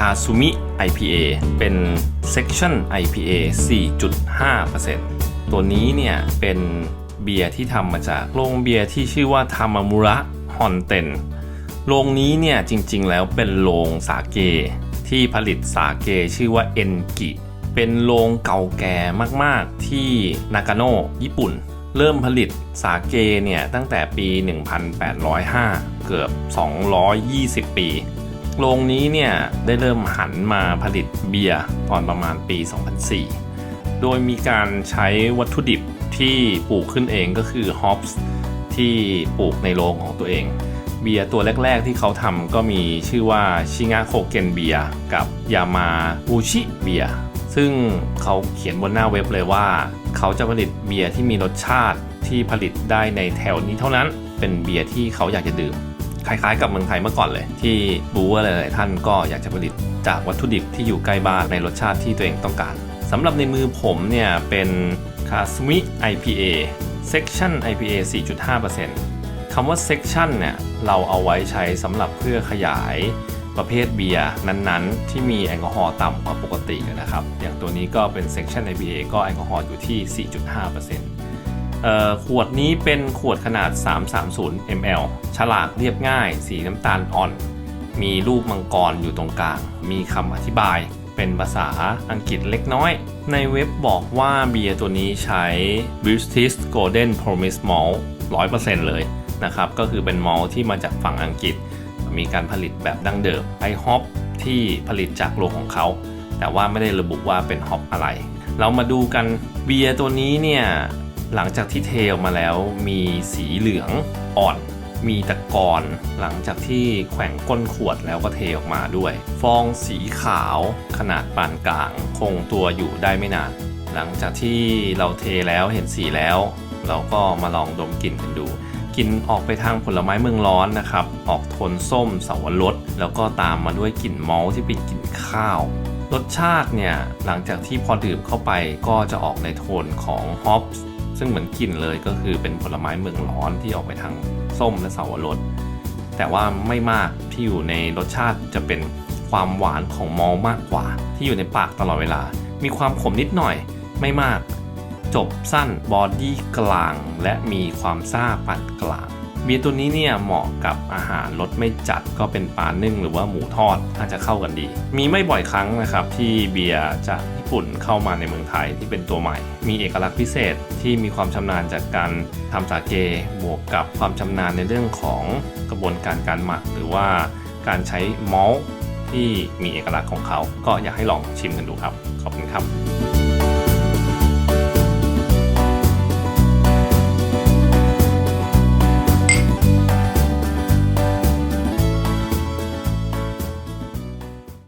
Kasumi IPA เป็น Section IPA 4.5%ตัวนี้เนี่ยเป็นเบียร์ที่ทำมาจากโรงเบียร์ที่ชื่อว่าทามามุระฮอนเต็นโรงนี้เนี่ยจริงๆแล้วเป็นโรงสาเกที่ผลิตสาเกชื่อว่าเอ็นกิ เป็นโรงเก่าแก่มากๆที่นากาโนญี่ปุ่น เริ่มผลิตสาเกเนี่ยตั้งแต่ปี 1805 เกือบ 220 ปี โรงนี้เนี่ยได้เริ่มหันมาผลิตเบียร์ตอนประมาณปี 2004 โดยมีการใช้วัตถุดิบที่ปลูกขึ้นเองก็คือฮอปส์ที่ปลูกในโรงของตัวเอง เบียร์ตัวแรก ๆ ที่เขาทำก็มีชื่อว่าชิงะโคเกนเบียร์กับยามาอูชิเบียร์ซึ่งเขาเขียนบนหน้าเว็บเลยว่า เขาจะผลิตเบียร์ที่มีรสชาติที่ผลิตได้ในแถวนี้เท่านั้น เป็นเบียร์ที่เขาอยากจะดื่ม คล้ายๆกับเมืองไทยเมื่อก่อนเลย ที่บูว่าหลายๆท่านก็อยากจะผลิตจากวัตถุดิบที่อยู่ใกล้บ้านในรสชาติที่ตัวเองต้องการสำหรับในมือผมเนี่ยเป็น Kasumi IPA Section IPA 4.5%คำว่า section เนี่ยเราเอาไว้ใช้สำหรับเพื่อขยายประเภทเบียร์นั้นๆ ที่มีแอลกอฮอล์ต่ำกว่าปกตินะครับ อย่างตัวนี้ก็เป็น section IPA ก็แอลกอฮอล์อยู่ที่ 4.5%เอ่อ ขวดนี้เป็นขวดขนาด 330 ml ฉลากเรียบง่าย สีน้ำตาลอ่อน มีรูปมังกรอยู่ตรงกลาง มีคำอธิบายเป็นภาษาอังกฤษเล็กน้อย ในเว็บบอกว่าเบียร์ตัวนี้ใช้ British Golden Promise Malt 100%เลยนะครับ ก็คือเป็นมอลที่มาจากฝั่งอังกฤษ มีการผลิตแบบดั้งเดิมไอฮอปที่ผลิตจากโรงของเขา แต่ว่าไม่ได้ระบุว่าเป็นฮอปอะไร เรามาดูกันเบียร์ตัวนี้เนี่ย หลังจากที่เทออกมาแล้วมีสีเหลืองอ่อน มีตะกอนหลังจากที่แขวงก้นขวดแล้วก็เทออกมาด้วย ฟองสีขาวขนาดปานกลาง คงตัวอยู่ได้ไม่นาน หลังจากที่เราเทแล้วเห็นสีแล้ว เราก็มาลองดมกลิ่นกันดูกลิ่นออกไปทางผลไม้เมืองร้อนนะครับ ออกโทนส้มสาวรสแล้วก็ตามมาด้วยกลิ่นมอลที่เป็นกลิ่นข้าว รสชาติเนี่ยหลังจากที่พอดื่มเข้าไปก็จะออกในโทนของฮอปส์ ซึ่งเหมือนกลิ่นเลยก็คือเป็นผลไม้เมืองร้อนที่ออกไปทางส้มและสาวรสแต่ว่าไม่มากที่อยู่ในรสชาติจะเป็นความหวานของมอลมากกว่า ที่อยู่ในปากตลอดเวลา มีความขมนิดหน่อยไม่มาก จบสั้นบอดี้กลาง และมีความซ่าปานกลาง เบียร์ตัวนี้เนี่ยเหมาะกับอาหารรสไม่จัดก็เป็นปลานึ่งหรือว่าหมูทอดน่าจะเข้ากันดี มีไม่บ่อยครั้งนะครับที่เบียร์จากญี่ปุ่นเข้ามาในเมืองไทยที่เป็นตัวใหม่ มีเอกลักษณ์พิเศษที่มีความชำนาญจากการทำสาเกบวกกับความชำนาญในเรื่องของกระบวนการการหมัก หรือว่าการใช้มอลที่มีเอกลักษณ์ของเขา ก็อยากให้ลองชิมกันดูครับ ขอบคุณครับ